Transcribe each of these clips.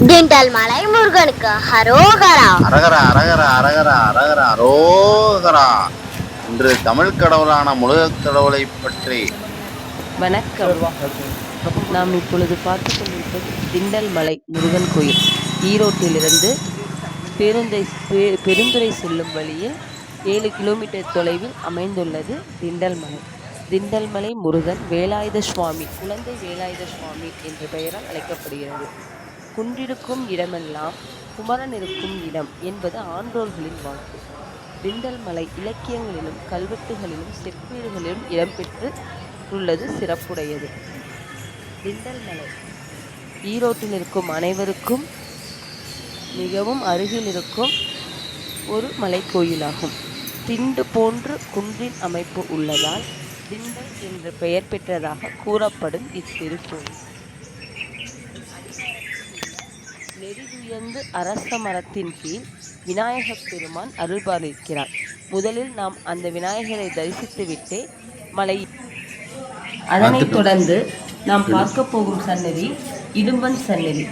திண்டல் மலை முருகனுக்கு ஹரோகரா அரகரா அரகரா அரகரா அரகரா அரோகரா இன்று தமிழ் கடவுளான முருகக் கடவுளை பற்றி வணக்கம். நாம் இப்பொழுது பார்த்து கொண்டிருப்பது திண்டல் மலை முருகன் கோயில். ஈரோட்டிலிருந்து பேருந்தை பெ- பெருந்துறை செல்லும் வழியில் ஏழு கிலோமீட்டர் தொலைவில் அமைந்துள்ளது திண்டல் மலை. திண்டல் மலை முருகன் வேலாயுத சுவாமி குழந்தை வேலாயுத சுவாமி என்ற பெயரால் அழைக்கப்படுகிறது. குன்றிருக்கும் இடமெல்லாம் குமரன் இருக்கும் இடம் என்பது ஆன்றோர்களின் வாக்கு. திண்டல் மலை இலக்கியங்களிலும் கல்வெட்டுகளிலும் செப்பீடுகளிலும் இடம்பெற்று உள்ளது சிறப்புடையது. திண்டல் மலை ஈரோட்டில் இருக்கும் அனைவருக்கும் மிகவும் அருகில் இருக்கும் ஒரு மலைக்கோயிலாகும். திண்டு போன்று குன்றின் அமைப்பு உள்ளதால் திண்டல் என்ற பெயர் பெற்றதாக கூறப்படும் இத்திருக்கோயில். நெறிதுயர்ந்து அரச மரத்தின் கீழ் விநாயகப் பெருமான் அருள்பாலிக்கிறார் முதலில் நாம் அந்த விநாயகரை தரிசித்துவிட்டே மலை அதனைத் தொடர்ந்து நாம் பார்க்க போகும் சன்னதி இடும்பன் சன்னதி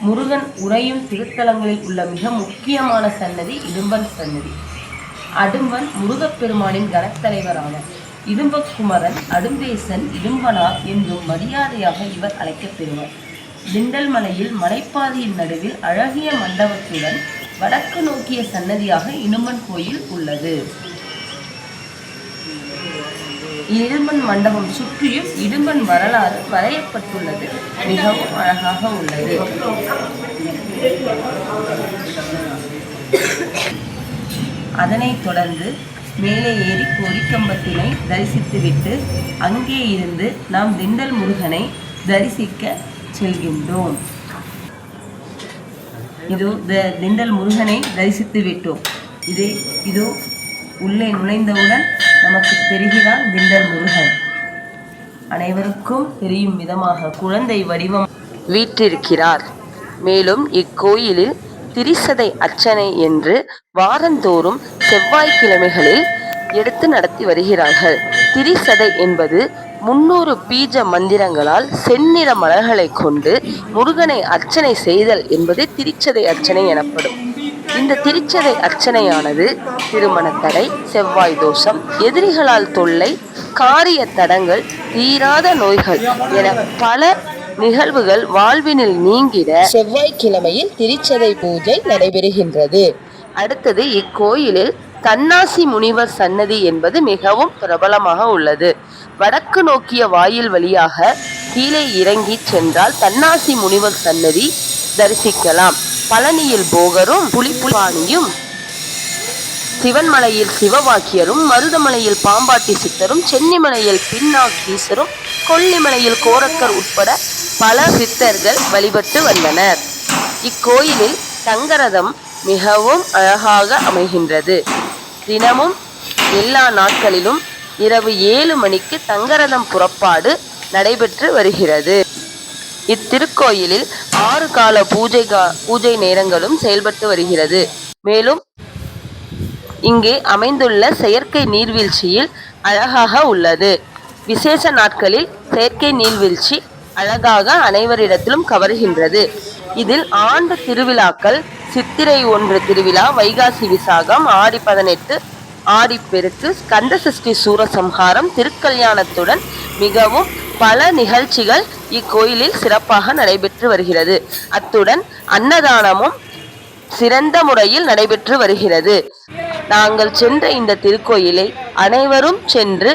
முருகன் உறையும் திருத்தலங்களில் உள்ள மிக முக்கியமான சன்னதி இடும்பன் சன்னதி அடும்பன் முருகப்பெருமானின் கனத்தலைவர் ஆவார் இடும்பக்குமரன் அடும்பேசன் இடும்பனார் என்றும் மரியாதையாக இவர் அழைக்கப்பெறுவார் திண்டல் மலையில் மலைப்பாதையின் நடுவில் அழகிய மண்டபத்துடன் வடக்கு நோக்கிய சன்னதியாக இனுமன் கோயில் உள்ளது. இடும்பன் மண்டபம் சுற்றியும் இடும்பன் வரலாறு வரையப்பட்டுள்ளது. மிகவும் அழகாக உள்ளது. அதனைத் தொடர்ந்து மேலே ஏறி கோரிக்கம்பத்தினை தரிசித்துவிட்டு அங்கே இருந்து நாம் திண்டல் முருகனை தரிசிக்க செல்கின்றோம். இது திண்டல் முருகனை தரிசித்து விட்டோம். இது இது உள்ளே நுழைந்தவுடன் நமக்கு தெரிகிறான் திண்டல் முருகன். அனைவருக்கும் தெரியும் விதமாக குழந்தை வடிவம் வீற்றிருக்கிறார். மேலும் இக்கோயிலில் திரிசதை அர்ச்சனை என்று வாரந்தோறும் செவ்வாய்க்கிழமைகளில் எடுத்து நடத்தி வருகிறார்கள். திரிசதை என்பது முன்னூறு பீஜ மந்திரங்களால் செந்நிற மலர்களை கொண்டு முருகனை அர்ச்சனை செய்தல் என்பது திரிச்சதை அர்ச்சனை எனப்படும். இந்த திருச்சதை அர்ச்சனையானது திருமண தடை செவ்வாய் தோஷம் எதிரிகளால் தொல்லை காரிய தடங்கள் தீராத நோய்கள் என பல நிகழ்வுகள் வாழ்வினில் நீங்கிட செவ்வாய்க்கிழமையில் திருச்சதை பூஜை நடைபெறுகின்றது. அடுத்தது இக்கோயிலில் தன்னாசி முனிவர் சன்னதி என்பது மிகவும் பிரபலமாக உள்ளது. வடக்கு நோக்கிய வாயில் வழியாக கீழே இறங்கி சென்றால் தன்னாசி முனிவர் சன்னதி தரிசிக்கலாம். பழனியில் போகரும் புலிப்புலிபாணியும் சிவன்மலையில் சிவவாக்கியரும் மருதமலையில் பாம்பாட்டி சித்தரும் சென்னிமலையில் பின்னாக்கீசரும் கொல்லிமலையில் கோரக்கர் உட்பட பல சித்தர்கள் வழிபட்டு வந்தனர். இக்கோயிலில் தங்கரதம் மிகவும் அழகாக அமைகின்றது. தினமும் எல்லா நாட்களிலும் இரவு ஏழு மணிக்கு தங்கரதம் புறப்பாடு நடைபெற்று வருகிறது. இத்திருக்கோயிலில் ஆறு கால பூஜை பூஜை நேரங்களும் செயல்பட்டு வருகிறது. மேலும் இங்கே அமைந்துள்ள செயற்கை நீர்வீழ்ச்சியில் அழகாக உள்ளது. விசேஷ நாட்களில் செயற்கை நீர்வீழ்ச்சி அழகாக அனைவரிடத்திலும் கவர்கின்றது. இதில் ஆண்டு திருவிழாக்கள் சித்திரை ஒன்று திருவிழா வைகாசி விசாகம் ஆடி பதினெட்டு ஆடிப்பெருக்கு கந்த சஷ்டி சூரசம்ஹாரம் திருக்கல்யாணத்துடன் மிகவும் பல நிகழ்ச்சிகள் இக்கோயிலில் சிறப்பாக நடைபெற்று வருகிறது. அத்துடன் அன்னதானமும் சிறந்த முறையில் நடைபெற்று வருகிறது. நாங்கள் சென்ற இந்த திருக்கோயிலை அனைவரும் சென்று